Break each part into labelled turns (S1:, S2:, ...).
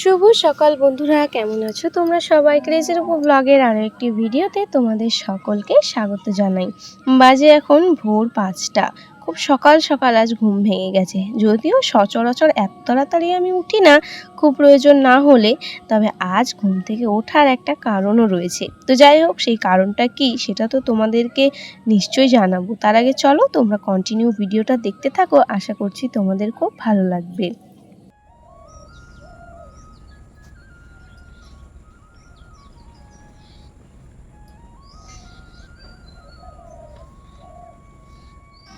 S1: শুভ সকাল বন্ধুরা, কেমন আছো তোমরা সবাই? ক্রেজের উপর ব্লগের আরও একটি ভিডিওতে তোমাদের সকলকে স্বাগত জানাই। বাজে এখন ভোর পাঁচটা। খুব সকাল সকাল আজ ঘুম ভেঙে গেছে। যদিও সচরাচর এত তাড়াতাড়ি আমি উঠি না, খুব প্রয়োজন না হলে, তবে আজ ঘুম থেকে ওঠার একটা কারণও রয়েছে। তো যাই হোক, সেই কারণটা কি সেটা তো তোমাদেরকে নিশ্চয়ই জানাব। তার আগে চলো তোমরা কন্টিনিউ ভিডিওটা দেখতে থাকো, আশা করছি তোমাদের খুব ভালো লাগবে।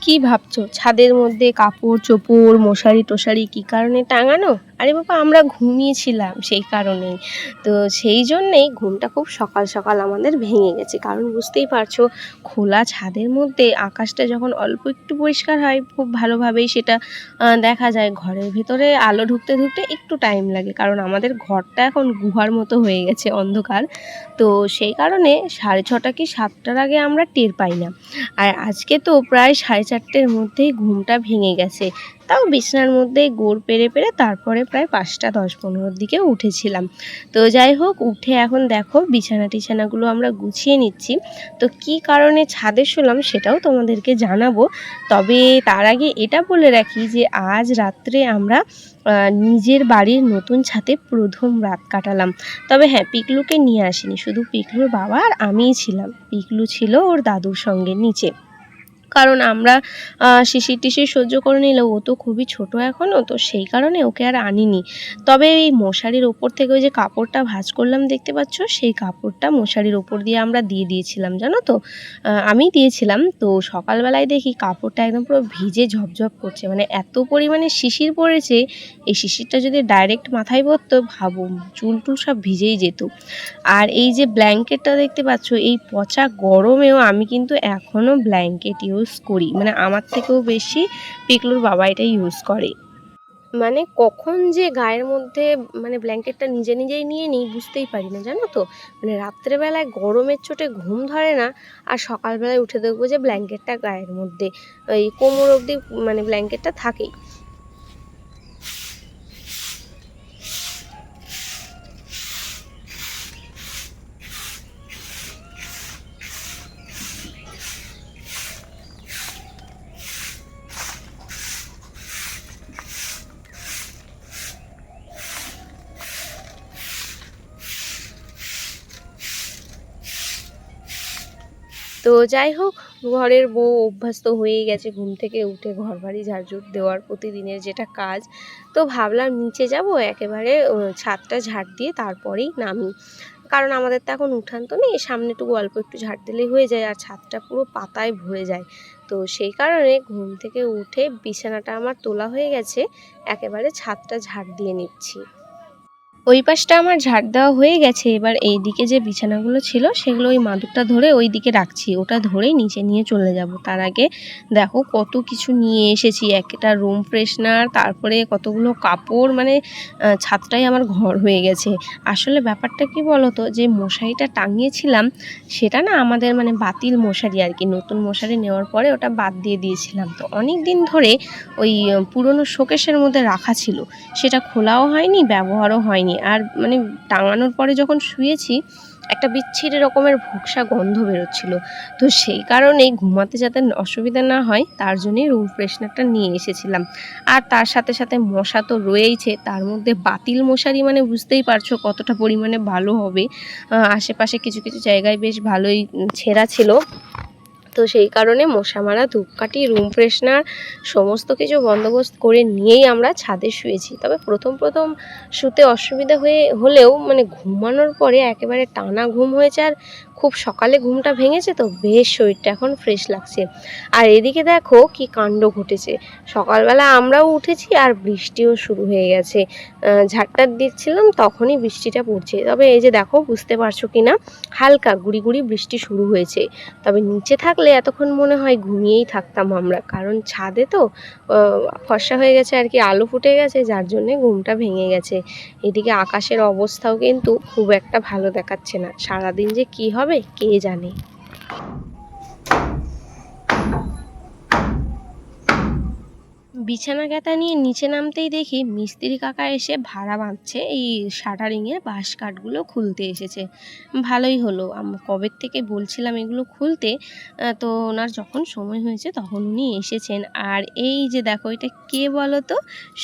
S1: কি ভাবছ? ছাদের মধ্যে কাপড় চোপড় মশারি টশারি কি কারণে টাঙানো? আরে বাবা, আমরা ঘুমিয়েছিলাম সেই কারণেই। তো সেই জন্যেই ঘুমটা খুব সকাল সকাল আমাদের ভেঙে গেছে। কারণ বুঝতেই পারছ, খোলা ছাদের মধ্যে আকাশটা যখন অল্প একটু পরিষ্কার হয়, খুব ভালোভাবেই সেটা দেখা যায়। ঘরের ভেতরে আলো ঢুকতে ঢুকতে একটু টাইম লাগে, কারণ আমাদের ঘরটা এখন গুহার মতো হয়ে গেছে অন্ধকার। তো সেই কারণে সাড়ে ছটা কি সাতটার আগে আমরা টের পাই না। আর আজকে তো প্রায় সাড়ে চারটের মধ্যেই ঘুমটা ভেঙে গেছে। তাও বিছানার মধ্যেই গোড় পেরে পেরে তারপরে প্রায় পাঁচটা, দশ, পনেরোর দিকে উঠেছিলাম। তো যাই হোক, উঠে এখন দেখো বিছানা টিছানাগুলো আমরা গুছিয়ে নিচ্ছি। তো কি কারণে ছাদে শুলাম সেটাও তোমাদেরকে জানাব। তবে তার আগে এটা বলে রাখি যে আজ রাত্রে আমরা নিজের বাড়ির নতুন ছাদে প্রথম রাত কাটালাম। তবে হ্যাঁ পিকলুকে নিয়ে আসিনি। শুধু পিকলুর বাবা আর আমিই ছিলাম। পিকলু ছিল ওর দাদুর সঙ্গে নিচে। কারণ আমরা শিশির টিশির সহ্য করে নিলেও ও তো খুবই ছোট এখনও তো সেই কারণে ওকে আর আনিনি। তবে এই মশারির ওপর থেকে ওই যে কাপড়টা ভাঁজ করলাম দেখতে পাচ্ছ, সেই কাপড়টা মশারির ওপর দিয়ে আমরা দিয়ে দিয়েছিলাম, জানো তো? আমি দিয়েছিলাম, তো সকালবেলায় দেখি কাপড়টা একদম পুরো ভিজে ঝপঝপ করছে মানে এত পরিমাণে শিশির পড়েছে, এই শিশিরটা যদি ডাইরেক্ট মাথায় পড়তো ভাবো চুল টুল সব ভিজেই যেত। আর এই যে ব্ল্যাঙ্কেটটা দেখতে পাচ্ছ, এই পচা গরমেও আমি কিন্তু এখনও ব্ল্যাঙ্কেট ইউজ করি। মানে আমার থেকেও বেশি পিকলুর বাবা এটা ইউজ করে। মানে কখন যে গায়ের মধ্যে মানে ব্ল্যাঙ্কেটটা নিজে নিজেই নিয়ে নিই বুঝতেই পারি না, জানো তো? মানে রাত্রেবেলায় গরমের চোটে ঘুম ধরে না, আর সকালবেলায় উঠে দেখব যে ব্ল্যাঙ্কেটটা গায়ের মধ্যে। ওই কোমর অবধি মানে ব্ল্যাঙ্কেটটা থাকেই। তো যাই হোক, ঘরের বউ অভ্যাস তো হয়েই গেছে ঘুম থেকে উঠে ঘর বাড়ি ঝাড়ঝুট দেওয়ার প্রতিদিনের যেটা কাজ। তো ভাবলাম নিচে যাব, একেবারে ছাদটা ঝাড় দিয়ে তারপরেই নামি। কারণ আমাদের তো এখন উঠান তো নেই সামনেটুকু অল্প একটু ঝাড় দিলেই হয়ে যায় আর ছাদটা পুরো পাতায় ভরে যায়। তো সেই কারণে ঘুম থেকে উঠে বিছানাটা আমার তোলা হয়ে গেছে, একেবারে ছাদটা ঝাড় দিয়ে নিচ্ছি। ওই পাশটা আমার ঝাড় দেওয়া হয়ে গেছে। এবার এই দিকে যে বিছানাগুলো ছিল, সেগুলো ওই মাদুরটা ধরে ওই দিকে রাখছি। ওটা ধরেই নিচে নিয়ে চলে যাব। তার আগে দেখো কত কিছু নিয়ে এসেছি। একটা রুম ফ্রেশনার তারপরে কতগুলো কাপড় মানে ছাদটাই আমার ঘর হয়ে গেছে। আসলে ব্যাপারটা কি বলতো, যে মশারিটা টাঙিয়েছিলাম, সেটা না আমাদের মানে বাতিল মশারি আর কি। নতুন মশারি নেওয়ার পরে ওটা বাদ দিয়ে দিয়েছিলাম। তো অনেক দিন ধরে ওই পুরনো শোকেশের মধ্যে রাখা ছিল। সেটা খোলাও হয়নি, ব্যবহারও হয়নি। আর মানে টাঙানোর পরে যখন শুয়েছি, একটা বিচ্ছিরি রকমের ভোকসা গন্ধ বেরোচ্ছিল। তো সেই কারণেই ঘুমাতে যাতে অসুবিধা না হয়, তার জন্যই রুম ফ্রেশনারটা নিয়ে এসেছিলাম। আর তার সাথে সাথে মশা তো রয়েইছে, তার মধ্যে বাতিল মশারি মানে বুঝতেই পারছ কতটা পরিমাণে ভালো হবে। আশেপাশে কিছু কিছু জায়গায় বেশ ভালোই ছেঁড়া ছিল। তো সেই কারণে মশা মারা ধূপকাঠি রুম ফ্রেশনার সমস্ত কিছু বন্দোবস্ত করে নিয়েই আমরা ছাদে শুয়েছি। তবে প্রথম প্রথম শুতে অসুবিধা হয়ে, হলেও মানে ঘুমানোর পরে একেবারে টানা ঘুম হয়েছে আর খুব সকালে ঘুমটা ভেঙেছে তো, বেশ শরীরটা এখন ফ্রেশ লাগছে। আর এদিকে দেখো কি কাণ্ড ঘটেছে। সকালবেলা আমরাও উঠেছি আর বৃষ্টিও শুরু হয়ে গেছে। ঝাড়টার দিচ্ছিলাম, তখনই বৃষ্টিটা পড়ছে। তবে এই যে দেখো, বুঝতে পারছ কি না, হালকা গুড়ি গুড়ি বৃষ্টি শুরু হয়েছে। তবে নিচে থাকলে এতক্ষণ মনে হয় ঘুমিয়েই থাকতাম আমরা। কারণ ছাদে তো ফর্সা হয়ে গেছে আর কি, আলো ফুটে গেছে, যার জন্যে ঘুমটা ভেঙে গেছে। এদিকে আকাশের অবস্থাও কিন্তু খুব একটা ভালো দেখাচ্ছে না। সারাদিন যে কি হবে? কে জানে? বিছানা কাঁথা নিয়ে নিচে নামতেই দেখি মিস্ত্রি কাকা এসে ভাড়া বাঁধছে। এই শাটারিংয়ের বাঁশ কাঠগুলো খুলতে এসেছে। ভালোই হলো। কবের থেকে বলছিলাম এগুলো খুলতে? তো ওনার যখন সময় হয়েছে তখন উনি এসেছেন। আর এই যে দেখো, এটা কে বলো তো?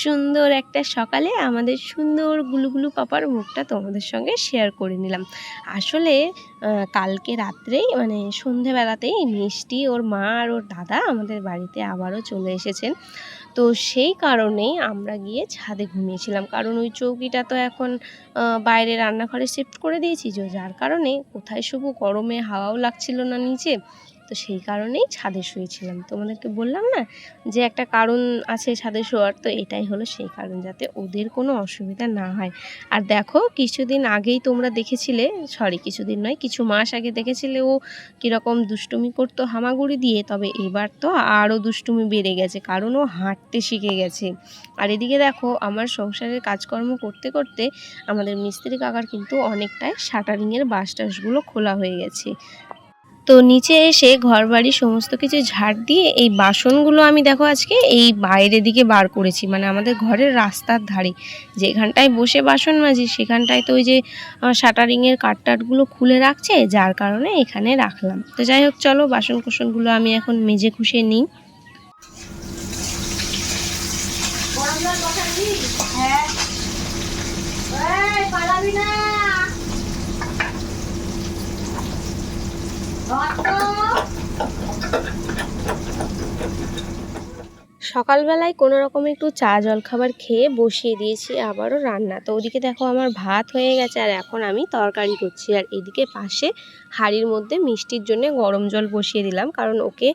S1: সুন্দর একটা সকালে আমাদের সুন্দর গুলুগুলু পাপার মুখটা তোমাদের সঙ্গে শেয়ার করে নিলাম। আসলে কালকে রাত্রেই মানে সন্ধেবেলাতেই মিষ্টি ওর মা আর ওর দাদা আমাদের বাড়িতে আবারও চলে এসেছেন। তো সেই কারণেই আমরা গিয়ে ছাদে ঘুমিয়েছিলাম। কারণ ওই চৌকিটা তো এখন বাইরে রান্নাঘরে শিফট করে দিয়েছি, যে যার কারণে কোথায় শুভ গরমে হাওয়াও লাগছিল না নিচে। তো সেই কারণেই ছাদে শুয়েছিলাম। তোমাদেরকে বললাম না যে একটা কারণ আছে ছাদে শোয়ার, তো এটাই হলো সেই কারণ যাতে ওদের কোনো অসুবিধা না হয়। আর দেখো, কিছুদিন আগেই তোমরা দেখেছিলে সরি কিছুদিন নয়, কিছু মাস আগে দেখেছিলে ও কীরকম দুষ্টুমি করতো হামাগুড়ি দিয়ে, তবে এবার তো আরও দুষ্টুমি বেড়ে গেছে, কারণ ও হাঁটতে শিখে গেছে। আর এদিকে দেখো, আমার সংসারের কাজকর্ম করতে করতে আমাদের মিস্ত্রি কাকার কিন্তু অনেকটাই শাটারিংয়ের বাস খোলা হয়ে গেছে। তো নিচে এসে ঘর বাড়ি সমস্ত কিছু ঝাড় দিয়ে এই বাসনগুলো আমি দেখো আজকে এই বাইরের দিকে বার করেছি। মানে আমাদের ঘরের রাস্তার ধারে। যেখানটায় বসে বাসন মাজি, সেখানটায় তো ওই যে শাটারিংয়ের কাঠটাটগুলো খুলে রাখছে, যার কারণে এখানে রাখলাম। তো যাই হোক, চলো বাসন কোসনগুলো আমি এখন মেজে খুশে নিই। সকালবেলায় কোনো রকম একটু চা জলখাবার খেয়ে বসিয়ে দিয়েছি, আবারও রান্না। তো ওদিকে দেখো আমার ভাত হয়ে গেছে, আর এখন আমি তরকারি করছি। আর এদিকে পাশে হাড়ির মধ্যে মিষ্টির জন্য গরম জল বসিয়ে দিলাম, কারণ ওকে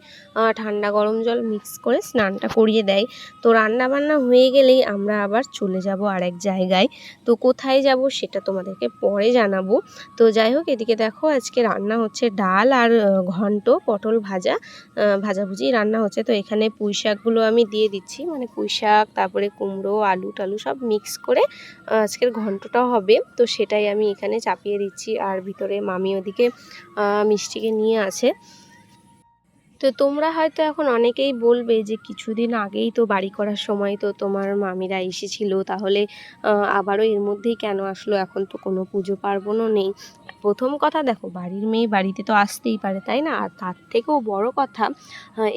S1: ঠান্ডা গরম জল মিক্স করে স্নানটা করিয়ে দেয়। তো রান্না বান্না হয়ে গেলেই আমরা আবার চলে যাব আরেক জায়গায়। তো কোথায় যাব সেটা তোমাদেরকে পরে জানাব। তো যাই হোক, এদিকে দেখো আজকে রান্না হচ্ছে ডাল আর ঘন্ট, পটল ভাজা। ভাজাভুজি রান্না হচ্ছে। তো এখানে পুঁই শাকগুলো আমি দিয়ে দিচ্ছি। মানে পুঁই শাক, তারপরে কুমড়ো, আলু টালু সব মিক্স করে আজকের ঘন্টটা হবে। তো সেটাই আমি এখানে চাপিয়ে দিচ্ছি। আর ভিতরে মামি ওদিকে মিষ্টিকে নিয়ে আছে। তো তোমরা হয়তো এখন অনেকেই বলবে যে কিছুদিন আগেই তো বাড়ি করার সময় তো তোমার মামিরা এসেছিল, তাহলে আবারও এর মধ্যেই কেন আসলো? এখন তো কোনো পুজো পার্বণও নেই। প্রথম কথা দেখো, বাড়ির মেয়ে বাড়িতে তো আসতেই পারে, তাই না? আর তার থেকেও বড় কথা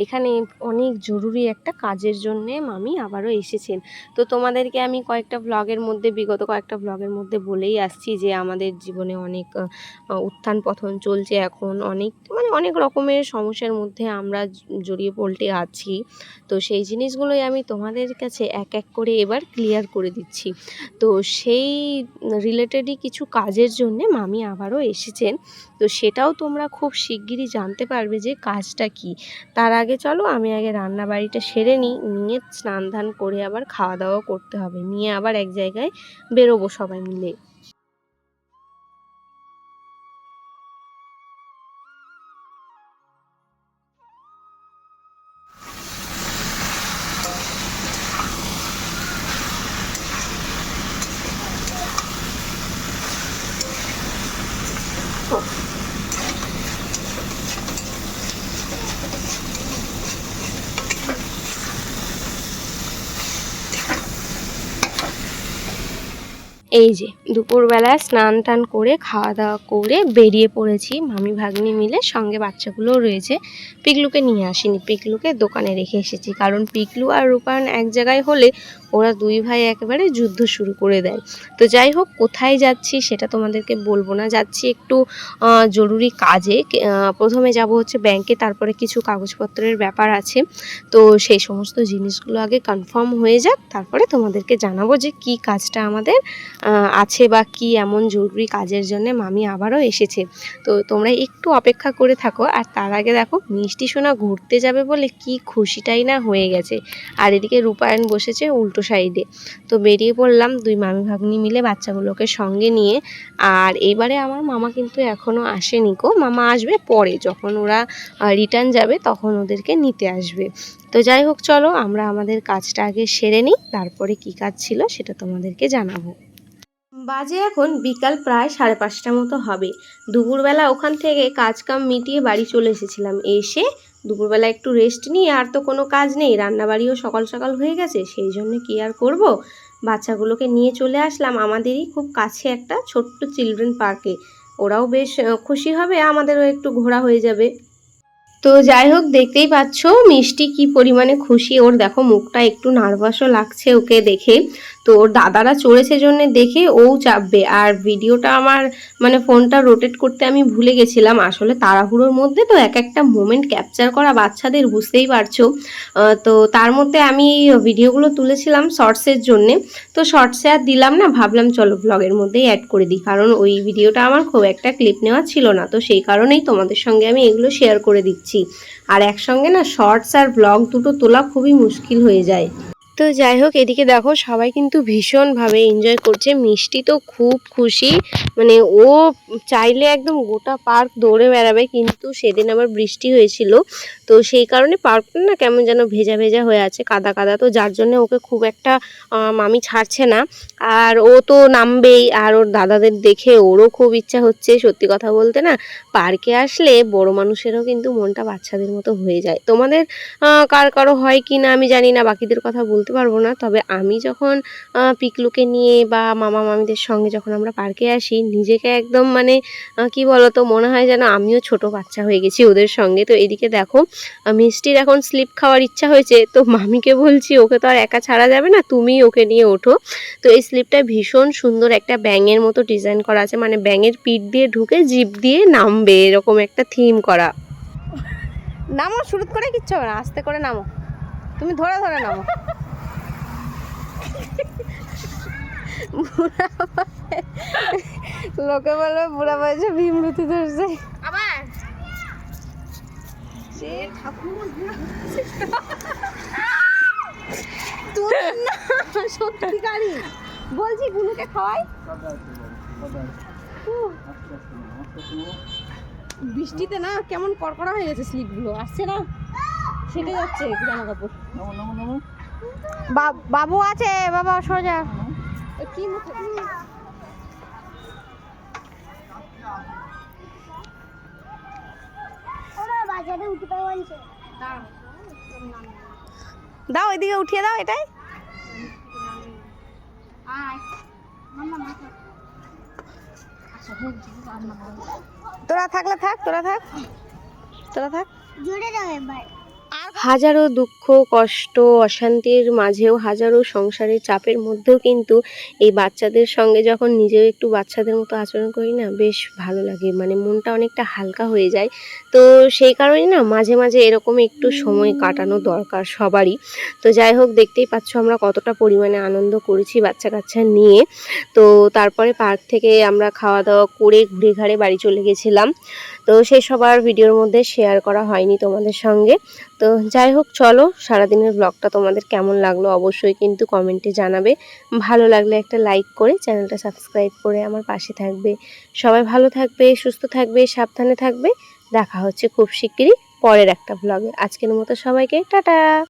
S1: এখানে অনেক জরুরি একটা কাজের জন্যে মামি আবারও এসেছেন। তো তোমাদেরকে আমি কয়েকটা ব্লগের মধ্যে, বিগত কয়েকটা ব্লগের মধ্যে বলেই আসছি যে, আমাদের জীবনে অনেক উত্থান পথন চলছে এখন। অনেক মানে অনেক রকমের সমস্যার মধ্যে আমরা জড়িয়ে পল্টে আছি। তো সেই জিনিসগুলোই আমি তোমাদের কাছে এক এক করে এবার ক্লিয়ার করে দিচ্ছি। তো সেই রিলেটেডই কিছু কাজের জন্যে মামি আবারও এসেছেন। তো সেটাও তোমরা খুব শিগগিরই জানতে পারবে যে কাজটা কি। তার আগে চলো, আমি আগে রান্না বাড়িটা সেরে নিই, নিয়ে স্নান ধান করে আবার খাওয়া দাওয়া করতে হবে। নিয়ে আবার এক জায়গায় বেরোবো সবাই মিলে। এই যে। দুপুরবেলা স্নান টান করে খাওয়া দাওয়া করে বেরিয়ে পড়েছি। মামি ভাগ্নি মিলে সঙ্গে বাচ্চাগুলোও রয়েছে। পিকলুকে নিয়ে আসিনি। পিকলুকে দোকানে রেখে এসেছি। কারণ পিকলু আর রূপায়ণ এক জায়গায় হলে ওরা দুই ভাই একেবারে যুদ্ধ শুরু করে দেয়। তো যাই হোক কোথায় যাচ্ছি সেটা তোমাদেরকে বলব না। যাচ্ছি একটু জরুরি কাজে। প্রথমে যাব হচ্ছে ব্যাংকে তারপরে কিছু কাগজপত্রের ব্যাপার আছে। তো সেই সমস্ত জিনিসগুলো আগে কনফার্ম হয়ে যাক। তারপরে তোমাদেরকে জানাব যে কি কাজটা আমাদের আহ, আছে বা কি এমন জরুরি কাজের জন্য মামি আবারও এসেছে। তো তোমরা একটু অপেক্ষা করে থাকো। আর তার আগে দেখো, মিষ্টি সোনা ঘুরতে যাবে বলে কি খুশিটাই না হয়ে গেছে। আর এদিকে রূপায়ণ বসেছে উল্টো সাইডে। তো বেরিয়ে পড়লাম দুই মামি ভাগ্নি মিলে বাচ্চাগুলোকে সঙ্গে নিয়ে। আর এবারে আমার মামা কিন্তু এখনও আসেনি কো মামা আসবে পরে। যখন ওরা রিটার্ন যাবে তখন ওদেরকে নিতে আসবে। তো যাই হোক, চলো আমরা আমাদের কাজটা আগে সেরে নিই। তারপরে কি কাজ ছিল সেটা তোমাদেরকে জানাব। বাজে এখন বিকাল প্রায় সাড়ে পাঁচটা মতো হবে। দুপুরবেলা ওখান থেকে কাজ কাম মিটিয়ে বাড়ি চলে এসেছিলাম। এসে দুপুরবেলা একটু রেস্ট নিয়ে আর তো কোনো কাজ নেই, রান্নাবাড়িও সকাল সকাল হয়ে গেছে, সেই জন্য কি আর করব? বাচ্চাগুলোকে নিয়ে চলে আসলাম আমাদেরই খুব কাছে একটা ছোট্ট চিলড্রেন পার্কে ওরাও বেশ খুশি হবে, আমাদেরও একটু ঘোরা হয়ে যাবে। তো যাই হোক, দেখতেই পাচ্ছ মিষ্টি কি পরিমাণে খুশি। ওর দেখো মুখটা একটু নার্ভাসও লাগছে ওকে দেখে। তো ওর দাদারা চড়েছে জন্য দেখে ও চাপবে। আর ভিডিওটা আমার মানে ফোনটা রোটেট করতে আমি ভুলে গেছিলাম। আসলে তাড়াহুড়োর মধ্যে তো এক একটা মোমেন্ট ক্যাপচার করা বাচ্চাদের বুঝতেই পারছ। তো তার মধ্যে আমি ভিডিওগুলো তুলেছিলাম শর্টসের জন্যে। তো শর্টসে আর দিলাম না, ভাবলাম চলো ব্লগের মধ্যেই অ্যাড করে দিই। কারণ ওই ভিডিওটা আমার খুব একটা ক্লিপ নেওয়া ছিল না। তো সেই কারণেই তোমাদের সঙ্গে আমি এগুলো শেয়ার করে দিচ্ছি। আর একসঙ্গে না শর্টস আর ব্লগ দুটো তোলা খুবই মুশকিল হয়ে যায়। তো যাই হোক, এদিকে দেখো সবাই কিন্তু ভীষণভাবে এনজয় করছে। মিষ্টি তো খুব খুশি। মানে ও চাইলে একদম গোটা পার্ক দৌড়ে বেড়াবে, কিন্তু সেদিন আবার বৃষ্টি হয়েছিল। তো সেই কারণে পার্কটা না কেমন যেন ভেজা ভেজা হয়ে আছে, কাদা কাদা। তো যার জন্য ওকে খুব একটা মামি ছাড়ছে না। আর ও তো নামবেই, আর ওর দাদাদের দেখে ওরও খুব ইচ্ছা হচ্ছে। সত্যি কথা বলতে না, পার্কে আসলে বড় মানুষেরও কিন্তু মনটা বাচ্চাদের মতো হয়ে যায়। তোমাদের কার কারও হয় কি না আমি জানি না, বাকিদের কথা বলতে পারব না। তবে আমি যখন পিকলুকে নিয়ে বা মামা মামিদের সঙ্গে যখন আমরা পার্কে আসি, নিজেকে একদম মানে কি বলতো, মনে হয় যেন আমিও ছোট বাচ্চা হয়ে গেছি ওদের সঙ্গে। তো এদিকে দেখো মিষ্টির এখন স্লিপ খাওয়ার ইচ্ছা হয়েছে। তো মামিকে বলছি, ওকে তো আর একা ছাড়া যাবে না, তুমি ওকে নিয়ে ওঠো। তো এই স্লিপটা ভীষণ সুন্দর একটা ব্যাঙের মতো ডিজাইন করা আছে। মানে ব্যাঙের পিঠ দিয়ে ঢুকে জিপ দিয়ে নামবে, এরকম একটা থিম করা। নামো, শুরু করে কিচ্ছু হবে না, আস্তে করে নামো। তুমি ধরে ধরে নামো। লোকে বলবে বুড়া বয়সে ভীমরুতি ধরছে।
S2: আবার?
S1: সত্যিকারই। বলছি গুনুকে খাওয়াই? বৃষ্টিতে না কেমন কড়কড়া হয়ে গেছে স্লিপগুলো আসছে না? সেটে যাচ্ছে জামা কাপড়।
S2: বাবু আছে বাবা সোজা।
S1: ওই কি মুখে?
S2: বাজারে উঠে পাওয়াছে
S1: দাও এদিকে উঠিয়ে দাও এটাই।
S2: মাথা
S1: তোরা থাকলে থাক তোরা থাক। তোরা থাক।
S2: জোরে দাও এবার।
S1: হাজারো দুঃখ, কষ্ট, অশান্তির মাঝেও হাজারো সংসারের চাপের মধ্যেও কিন্তু এই বাচ্চাদের সঙ্গে যখন নিজেও একটু বাচ্চাদের মতো আচরণ করি না, বেশ ভালো লাগে। মানে মনটা অনেকটা হালকা হয়ে যায়। তো সেই কারণে না, মাঝে মাঝে এরকম একটু সময় কাটানো দরকার সবারই। তো যাই হোক, দেখতেই পাচ্ছ আমরা কতটা পরিমাণে আনন্দ করেছি বাচ্চা কাচ্চা নিয়ে। তো তারপরে পার্ক থেকে আমরা খাওয়া দাওয়া করে ঘুরে ঘাড়ে বাড়ি চলে গেছিলাম। তো সেই সবার ভিডিওর মধ্যে শেয়ার করা হয়নি তোমাদের সঙ্গে। তো যাই হোক, চলো সারাদিনের ব্লগটা তোমাদের কেমন লাগল অবশ্যই কিন্তু কমেন্টে জানাবে। ভালো লাগলে একটা লাইক করে চ্যানেলটা সাবস্ক্রাইব করে আমার পাশে থাকবে। সবাই ভালো থাকবে, সুস্থ থাকবে, সাবধানে থাকবে। দেখা হচ্ছে খুব শিগগিরই পরের একটা ব্লগে আজকের মতো সবাইকে টাটা!